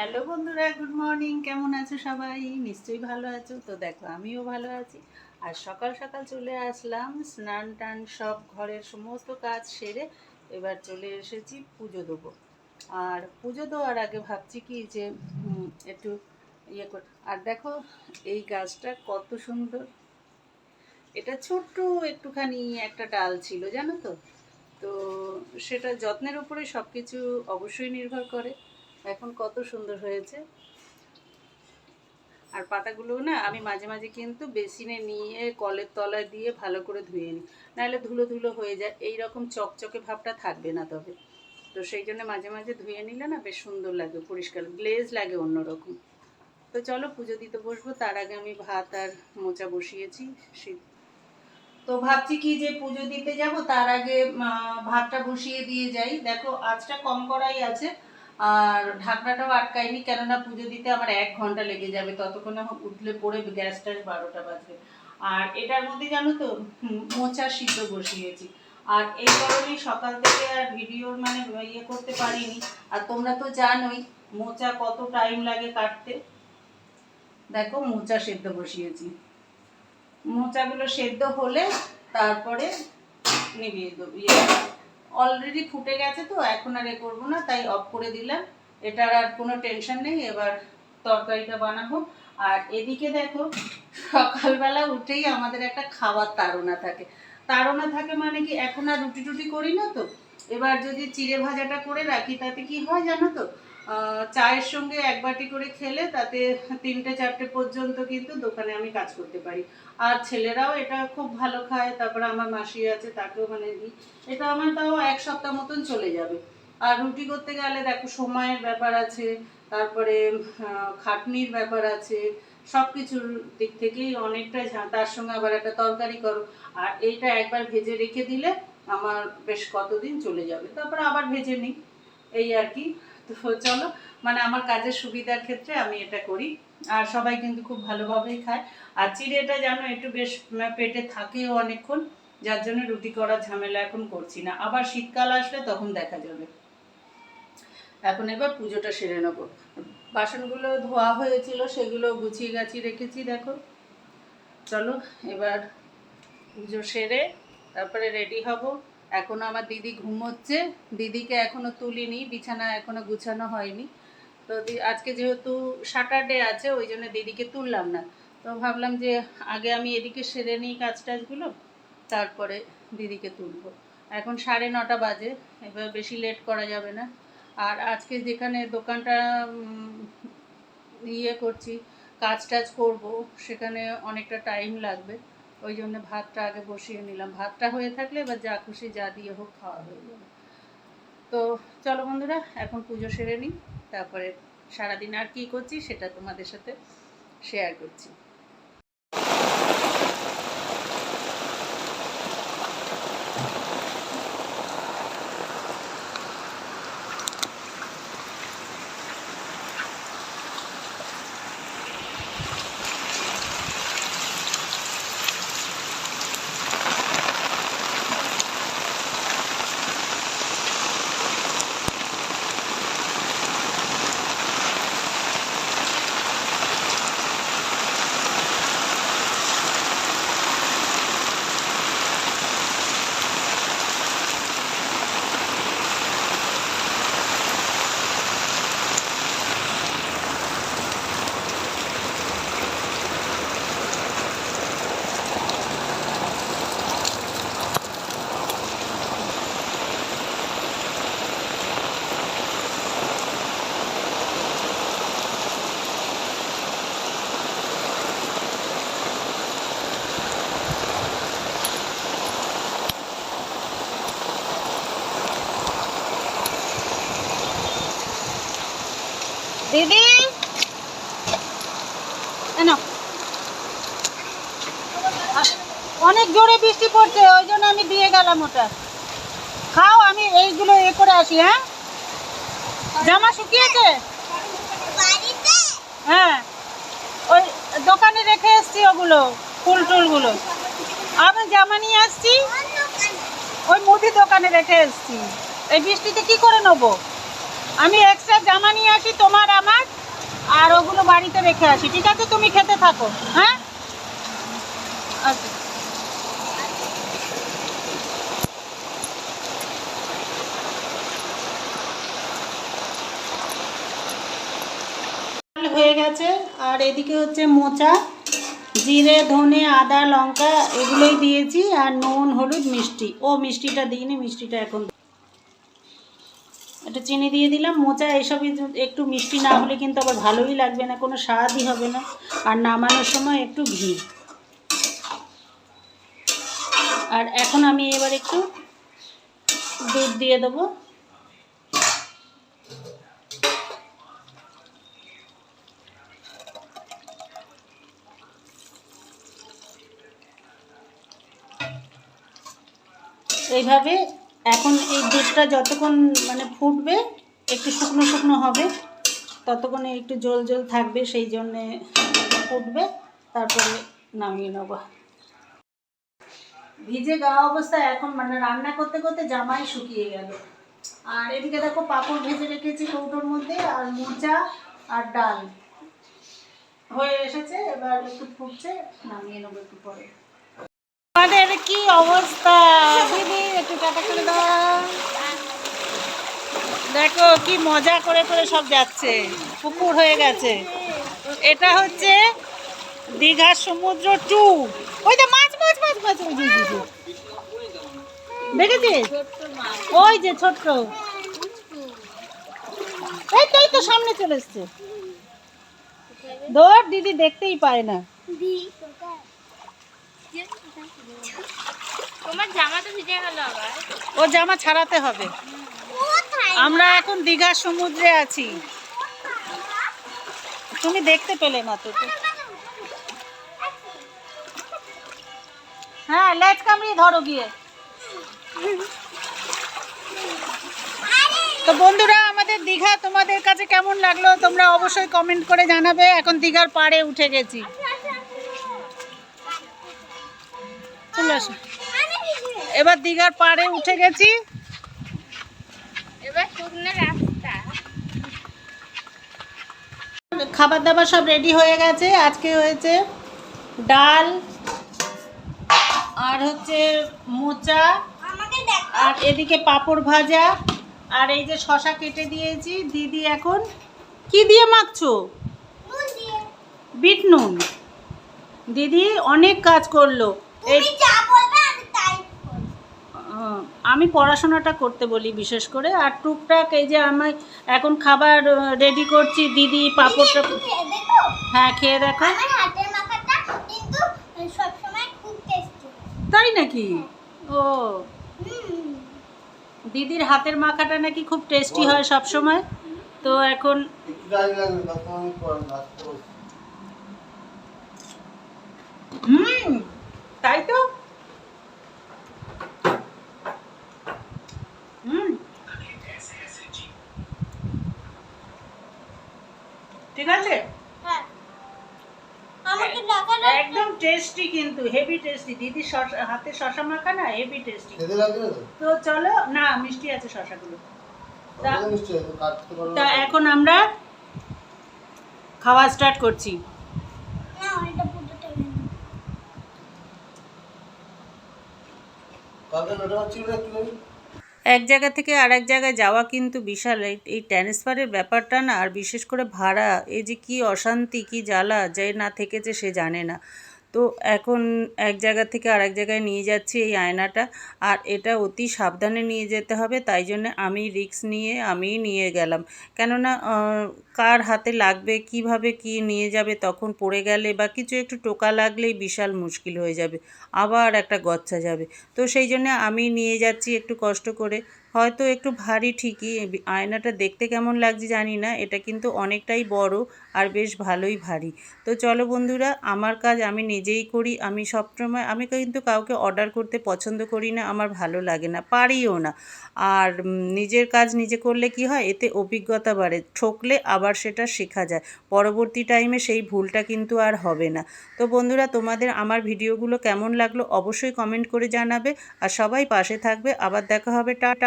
Hello বন্ধুরা, good morning. কেমন আছো সবাই? নিশ্চয়ই ভালো আছো। তো দেখো, আমিও ভালো আছি। আর সকাল সকাল চলে আসলাম, স্নান টান সব ঘরের সমস্ত কাজ সেরে এবার চলে এসেছি পুজো দেবো। আর পুজো দেওয়ার আগে ভাবছি কি যে একটু ইয়ে কর আর দেখো, এই গাছটা কত সুন্দর। এটা ছোট্ট একটুখানি একটা ডাল ছিল, জানো তো? তো সেটা যত্নের উপরে সব কিছু অবশ্যই নির্ভর করে। এখন কত সুন্দর হয়েছে। আর পাতাগুলো না আমি মাঝে মাঝে কিন্তু বেসিনে নিয়ে কলের তলায় দিয়ে ভালো করে ধুয়ে নিই। নাহলে ধুলো ধুলো হয়ে যায় এই রকম চকচকে ভাবটা থাকবে না তবে। তো সেই জন্য মাঝে মাঝে ধুয়ে নিলে না বেশ সুন্দর লাগে, পরিষ্কার গ্লেজ লাগে অন্যরকম। তো চলো পুজো দিতে বসবো, তার আগে আমি ভাত আর মোচা বসিয়েছি শীত তো ভাবছি কি যে পুজো দিতে যাব, তার আগে ভাতটা বসিয়ে দিয়ে যাই। দেখো আজটা কম করাই আছে আর ঢাকনাটাও আটকাইনি কেননা পুজো দিতে আমার এক ঘণ্টা লেগে যাবে। ততক্ষণে উঠলে পড়ে গ্যাস ট্যাস বারোটা বাজবে। আর এটার মধ্যে জানো তো মোচা সিদ্ধ বসিয়েছি। আর এই কারণেই সকাল থেকে আর ভিডিওর মানে ইয়ে করতে পারিনি। আর তোমরা তো জানোই, মোচা কত টাইম লাগে কাটতে। দেখো, মোচা সেদ্ধ বসিয়েছি। মোচাগুলো সেদ্ধ হলে তারপরে নিভিয়ে দেবো ইয়ে অলরেডি ফুটে গেছে তো, এখন আর এ করব না, তাই অফ করে দিলাম। এটার আর কোনো টেনশন নেই, এবার তরকারিটা বানাবো। আর এদিকে দেখো, সকালবেলা উঠেই আমাদের একটা খাওয়ার তাড়না থাকে। তাড়না থাকে মানে কি, এখন আর রুটি টুটি করি না তো। এবার যদি চিড়ে ভাজাটা করে রাখি, তাতে কি হয় জানো তো? চায়ের সঙ্গে এক বাটি করে খেলে তাতে তিনটে, চারটে পর্যন্ত কিন্তু দোকানে আমি কাজ করতে পারি। আর ছেলেরাও এটা খুব ভালো খায়, তারপরে আমার মাসি আছে, তাকেও মানে দিই। এটা আমার তাও এক সপ্তাহ মতন চলে যাবে। আর রুটি করতে গেলে দেখো সময়ের ব্যাপার আছে, তারপরে খাটনির ব্যাপার আছে সব কিছুর দিক থেকেই অনেকটা তার সঙ্গে আবার একটা তরকারি করো। আর এইটা একবার ভেজে রেখে দিলে আমার বেশ কতদিন চলে যাবে। তারপর আবার ভেজে নিই। এই আর কি। তো চলো মানে আমার কাজের সুবিধার ক্ষেত্রে আমি এটা করি। আর সবাই কিন্তু খুব ভালোভাবেই খায়। আর চিড়েটা জানো, একটু বেশ পেটে থাকেও অনেকক্ষণ, যার জন্য রুটি করার ঝামেলা এখন করছি না। আবার শীতকাল আসলে তখন দেখা যাবে। এখন এবার পুজোটা সেরে নেব। বাসনগুলো ধোয়া হয়েছিল, সেগুলো গুছিয়ে গাছিয়ে রেখেছি, দেখো। চলো, এবার পুজো সেরে, তারপরে রেডি হব। এখনও আমার দিদি ঘুমোচ্ছে। দিদিকে এখনও তুলিনি, বিছানা এখনও গুছানো হয়নি। তো আজকে যেহেতু স্যাটারডে আছে, ওই জন্য দিদিকে তুললাম না। তো ভাবলাম যে আগে আমি এদিকে সেরে নিই কাজ টাজগুলো, তারপরে দিদিকে তুলবো। এখন সাড়ে নটা বাজে, এবার বেশি লেট করা যাবে না। আর আজকে যেখানে দোকানটা ইয়ে করছি, কাজ টাজ করব, সেখানে অনেকটা টাইম লাগবে। ওই জন্য ভাতটা আগে বসিয়ে নিলাম। ভাতটা হয়ে থাকলে এবার যা খুশি যা দিয়ে হোক খাওয়া হয়ে যাবে। তো চলো বন্ধুরা, এখন পুজো সেরে নিই। তারপরে সারাদিন আর কি করছি সেটা তোমাদের সাথে শেয়ার করছি। দিদি? কেন অনেক জোরে বৃষ্টি পড়ছে ওই জন্য আমি দিয়ে গেলাম ওটা। খাও আমি এইগুলো এ করে আসি হ্যাঁ? জামা শুকিয়েছে? হ্যাঁ। ওই দোকানে রেখে এসছি ওগুলো ফুল টুলগুলো। আমি জামা নিয়ে আসছি। ওই মুদি দোকানে রেখে এসছি। এই বৃষ্টিতে কি করে নেব? আমি এক্সট্রা জামা নিয়ে আসি তোমার আমার, আর ওগুলো বাড়িতে রেখে আসি, ঠিক আছে? তুমি খেতে থাকো হ্যাঁ? আচ্ছা। হয়ে গেছে, আর এদিকে হচ্ছে মোচা, জিরে, ধনে, আদা, লঙ্কা, এগুলোই দিয়েছি, আর নুন, হলুদ, মিষ্টি। ও, মিষ্টিটা দিইনি, মিষ্টিটা এখন চিনি দিয়ে দিলাম মোচা এইসব একটু মিষ্টি না হলে কিন্তু আবার ভালোই লাগবে না, কোনো স্বাদই হবে না। আর নামানোর সময় একটু ঘি। আর এখন আমি এবার একটু দুধ দিয়ে দেবো। এইভাবে এখন এই দুধটা যতক্ষণ মানে ফুটবে, একটু শুকনো শুকনো হবে, ততক্ষণে একটু জল জল থাকবে, সেই জন্যে ফুটবে, তারপরে নামিয়ে নেব। ভিজে গাওয়া অবস্থায় এখন মানে রান্না করতে করতে জামাই শুকিয়ে গেল। আর এদিকে দেখো পাঁপড় ভেজে রেখেছি কৌটোর মধ্যে, আর মোচা আর ডাল। হয়ে এসেছে, এবার একটু ফুটছে, নামিয়ে নেব একটু পরে। আমাদের কি অবস্থা? দিদি করে দাও। দেখো কি মজা করে করে সব যাচ্ছে। পুকুর হয়ে গেছে। এটা হচ্ছে দীঘার সমুদ্র টু ওই তো মাছ মাছ মাছ মাছ ওই যে, যে, যে। দেখেছিস? ওই যে ছোট্ট। এই তো তো সামনে চলে এসছে। দৌড় দিদি দেখতেই পায় না। তোমার জামা তো ভিজে গেল আবার। ও জামা ছাড়াতে হবে। আমরা এখন দীঘার সমুদ্রে আছি। তুমি দেখতে পেলে না তো। হ্যাঁ লেজ কামড়িয়ে ধরো গিয়ে। তো বন্ধুরা আমাদের দীঘা তোমাদের কাছে কেমন লাগল তোমরা অবশ্যই কমেন্ট করে জানাবে। এখন দীঘার পাড়ে উঠে গেছি। চলে আসো। এবার দীঘার পাড়ে উঠে গেছি। এবার শুকনো রাস্তা। খাবার দাবার সব রেডি হয়ে গেছে। আজকে হয়েছে ডাল আর হচ্ছে মোচা আর এদিকে পাঁপড় ভাজা। আর এই যে শশা কেটে দিয়েছি। দিদি এখন কি দিয়ে মাখছো? বিট নুন। দিদি অনেক কাজ করল। আমি পড়াশোনাটা করতে বলি বিশেষ করে আর টুকটাক এই যে আমি এখন খাবার রেডি করছি দিদি পাঁপড়টা দেখো। হ্যাঁ খেয়ে দেখো। আমার হাতের মাখাটা কিন্তু সবসময় খুব টেস্টি তাই নাকি? ও। দিদির হাতের মাখাটা নাকি খুব টেস্টি হয় সব সময় তো এখন তাই তো? ঠিক আছে? হ্যাঁ। একদম টেস্টি কিন্তু হেভি টেস্টি দিদির শশা হাতে শশা মাখা না হেভি টেস্টি তো চলো না মিষ্টি আছে শশাগুলো তা এখন আমরা খাওয়া স্টার্ট করছি না এটা পুরো টেনে এক জায়গা থেকে আর এক জায়গায় যাওয়া কিন্তু বিশাল। এই- ট্রান্সফারের ব্যাপারটা না, আর বিশেষ করে ভাড়া, এই যে কি অশান্তি, কি জ্বালা, যে না থেকেছে সে জানে না। তো এখন এক জায়গা থেকে আরেক জায়গায় নিয়ে যাচ্ছি এই আয়নাটা। আর এটা অতি সাবধানে নিয়ে যেতে হবে, তাই জন্য আমি রিস্ক নিয়ে আমিই নিয়ে গেলাম। কেননা কার হাতে লাগবে, কীভাবে কি নিয়ে যাবে, তখন পড়ে গেলে বা কিছু একটু টোকা লাগলেই বিশাল মুশকিল হয়ে যাবে, আবার একটা গচ্ছা যাবে। তো সেই জন্য আমি নিয়ে যাচ্ছি একটু কষ্ট করে। হয়তো একটু ভারী ঠিকই আয়নাটা দেখতে কেমন লাগছে জানি না, এটা কিন্তু অনেকটাই বড় আর বেশ ভালোই ভারী। তো চলো বন্ধুরা, আমার কাজ আমি নিজেই করি, আমি সবসময়, আমি কিন্তু কাউকে অর্ডার করতে পছন্দ করি না, আমার ভালো লাগে না, পারিও না। আর নিজের কাজ নিজে করলে কি হয়, এতে অভিজ্ঞতা বাড়ে, ঠকলে আবার সেটা শেখা যায়, পরবর্তী টাইমে সেই ভুলটা কিন্তু আর হবে না। তো বন্ধুরা, তোমাদের আমার ভিডিওগুলো কেমন লাগল অবশ্যই কমেন্ট করে জানাবে, আর সবাই পাশে থাকবে, আবার দেখা হবে, টাটা।